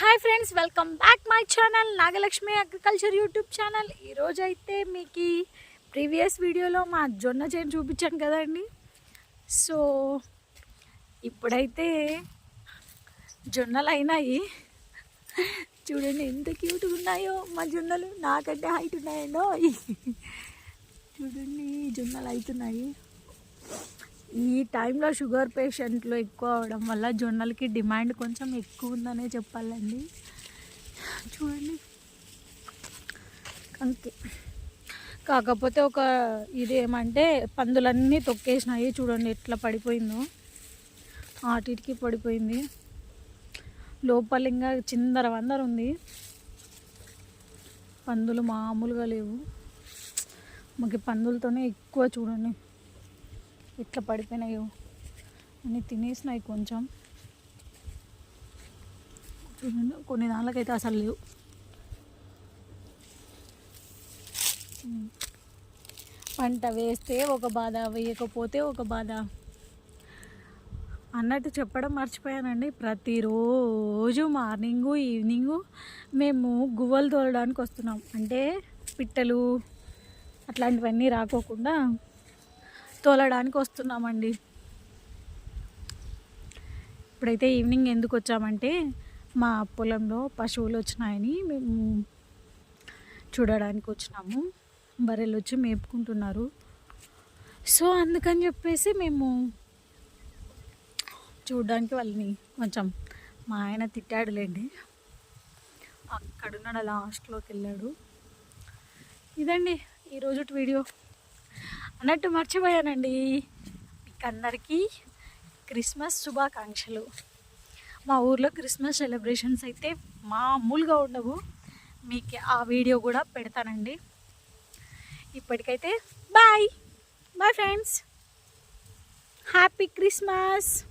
Hi friends welcome back my channel Nagalakshmi agriculture YouTube channel. ఈరోజు అయితే మీకు previous వీడియోలో మా జొన్న చేను చూపించాను కదండి. సో ఇప్పుడైతే జొన్నలు అయినాయి చూడండి ఎంత క్యూట్గా ఉన్నాయో మా జొన్నలు. నాకంటే హైట్ ఉన్నాయండో చూడండి జొన్నలు అవుతున్నాయి ఈ టైంలో షుగర్ పేషెంట్లు ఎక్కువ అవడం వల్ల జొన్నలకి డిమాండ్ కొంచెం ఎక్కువ ఉందనే చెప్పాలండి. చూడండి. అంతే. కాకపోతే ఒక ఇదేమంటే పందులన్నీ తొక్కేసినాయి. చూడండి ఎట్లా పడిపోయిందో. ఆటికి పడిపోయింది. లోపల ఇంకా చిందర వందర ఉంది. పందులు మామూలుగా లేవు. మాకు పందులతోనే ఎక్కువ చూడండి. ఇట్లా పడిపోయినాయో అన్నీ తినేసినాయి కొంచెం. చూడండి కొన్ని దానిలకైతే అసలు లేవు. పంట వేస్తే ఒక బాధ వేయకపోతే ఒక బాధ. అన్నట్టు చెప్పడం మర్చిపోయానండి. ప్రతిరోజు మార్నింగు ఈవినింగు మేము గువ్వలు తోలడానికి వస్తున్నాం. అంటే పిట్టలు అట్లాంటివన్నీ రాకోకుండా తోలడానికి వస్తున్నామండి. ఇప్పుడైతే ఈవినింగ్ ఎందుకు వచ్చామంటే మా పొలంలో పశువులు వచ్చినాయని మేము చూడడానికి వచ్చినాము. బర్రెలు వచ్చి మేపుకుంటున్నారు. సో అందుకని చెప్పేసి మేము చూడడానికి వాళ్ళని కొంచెం మా ఆయన తిట్టాడులేండి. అక్కడున్నాడు లాస్ట్లోకి వెళ్ళాడు. ఇదండి ఈరోజు వీడియో. అన్నట్టు మర్చిపోయానండి. మీకు అందరికీ క్రిస్మస్ శుభాకాంక్షలు. మా ఊర్లో క్రిస్మస్ సెలబ్రేషన్స్ అయితే మామూలుగా ఉండవు. మీకు ఆ వీడియో కూడా పెడతానండి. ఇప్పటికైతే bye. Bye friends. Happy Christmas.